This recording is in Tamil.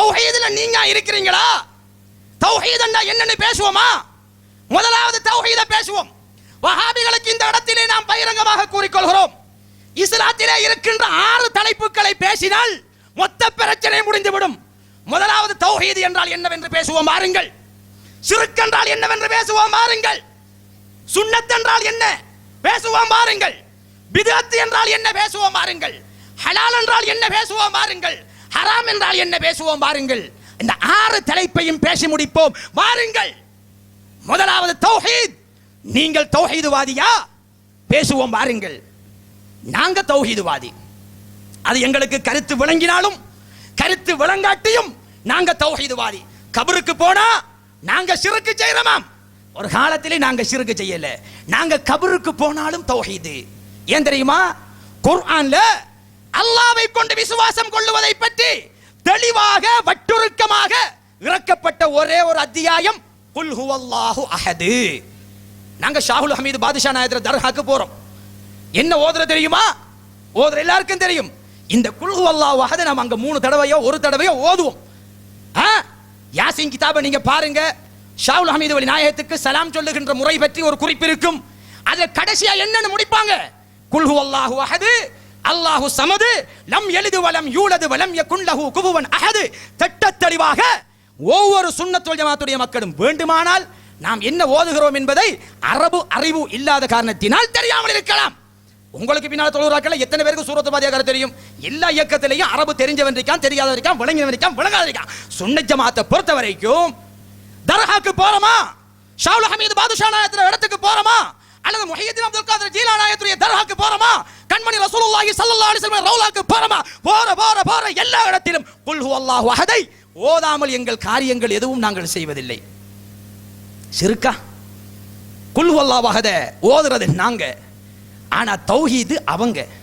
தௌஹீதுல நீங்க இருக்கிறீங்களா? தௌஹீதண்டா என்னன்னு பேசுவோமா? முதலாவது தௌஹீத பேசுவோம். வஹாபிகளுக்கு இந்த இடத்திலே நாம் பகிரங்கமாக கூறிக்கொள்கிறோம். இஸ்லாத்திலே இருக்கின்ற ஆறு தலைப்புகளை பேசினால் மொத்த பிரச்சனை முடிந்துவிடும். முதலாவது தௌஹீது என்றால் என்னவென்று பேசுவோம்? பாருங்கள் சிறுக் என்றால் என்னவென்று பேசுவோம்? பாருங்கள் சுண்ணத் என்றால் என்ன? பேசுவோம் பாருங்கள் பிதத் என்றால் என்ன? பேசுவோம் பாருங்கள் ஹலால் என்றால் என்ன? பேசுவோம் பாருங்கள் ஹராம் என்றால் என்ன பேசுவோம் பாருங்கள். இந்த ஆறு தலைப்பையும் பேசி முடிப்போம். வாருங்கள். முதலாவது தௌஹீத். நீங்கள் தௌஹீதுவாதியா? பேசுவோம் பாருங்கள். நாங்க தௌஹீதுவாதி. அது எங்களுக்கு கருத்து விளங்கினாலும் கருத்து விளங்காட்டியும் நாங்க தௌஹீதுவாதி. கபருக்கு போனா நாங்க சிறுக்கு செய்யறோமாம். ஒரு காலத்திலே நாங்க சிறுக்கு செய்யல. நாங்க கபருக்கு போனாலும் தௌஹீது. ஏன் தெரியுமா? குர்ஆன்ல அல்லாவை கொண்டு விசுவாசம் கொள்ளுவதை பற்றி தெளிவாக வட்டுருக்கமாக இறக்கப்பட்ட ஒரே ஒரு அத்தியாயம் குல் ஹுவல்லாஹு அஹது. நாங்க ஷாகுல் ஹமீது பாதுஷா நாயத்துல தர்காக்கு போறோம். என்ன ஓதுற தெரியுமா? ஓதுற எல்லாருக்கும் தெரியும். இந்த குல்ஹு அல்லாஹ் அஹது நம்ம அங்க மூணு தடவையோ ஒரு தடவையோ ஓதுவோம். ஆ? யாசின் கிதாபை நீங்க பாருங்க. ஷாவுல் ஹமீது வலி நாயகத்துக்கு சலாம் சொல்லுகின்ற முறை பற்றி ஒரு குறிப்பு இருக்கும். அதுல கடைசியா என்னன்னு முடிப்பாங்க. குல்ஹு அல்லாஹு அஹது அல்லாஹு சமது லம் எழுது வலம் யூலது வலம் யகுன் குபுவன் அகது அஹது. திட்டத் தெளிவாக ஒவ்வொரு சுன்னத்துல் ஜமாத்துடைய மக்களும் வேண்டுமானால் நாம் என்ன ஓதுகிறோம் என்பதை அரபு அறிவு இல்லாத காரணத்தினால் தெரியாமல் இருக்கலாம். உங்களுக்கு பின்னால் தொழுறாக்கள் எத்தனை பேருக்கு சூரத்து பாதியாக தெரியும்? எல்லா இயக்கத்திலையும் அரபு தெரிஞ்சவன் இருக்கான் தெரியாதவன் இருக்கான் விளங்கினவன் இருக்கான் விளங்காத இருக்கான். சுன்ன ஜமாத்தை பொறுத்த வரைக்கும் தர்காக்கு போறோமா? ஷாவுல் ஹமீது பாதுஷா நாயத்துல இடத்துக்கு போறோமா? அல்லது முஹியத்தின் அப்துல் காதர் ஜீலா நாயத்துடைய ரசூலுல்லாஹி ஸல்லல்லாஹு அலைஹி வஸல்லம் ரவுலாக்கு போறோமா? போற போற போற. எல்லா இடத்திலும் குல் ஹுவல்லாஹு அஹதை. ஓதாமல் எங்கள் காரியங்கள் எதுவும் நாங்கள் செய்வதில்லை. சிறுக்கா? குல் ஹுவல்லாஹு அஹத. ஓதுறது நாங்க. ஆனா தௌஹீது அவங்க.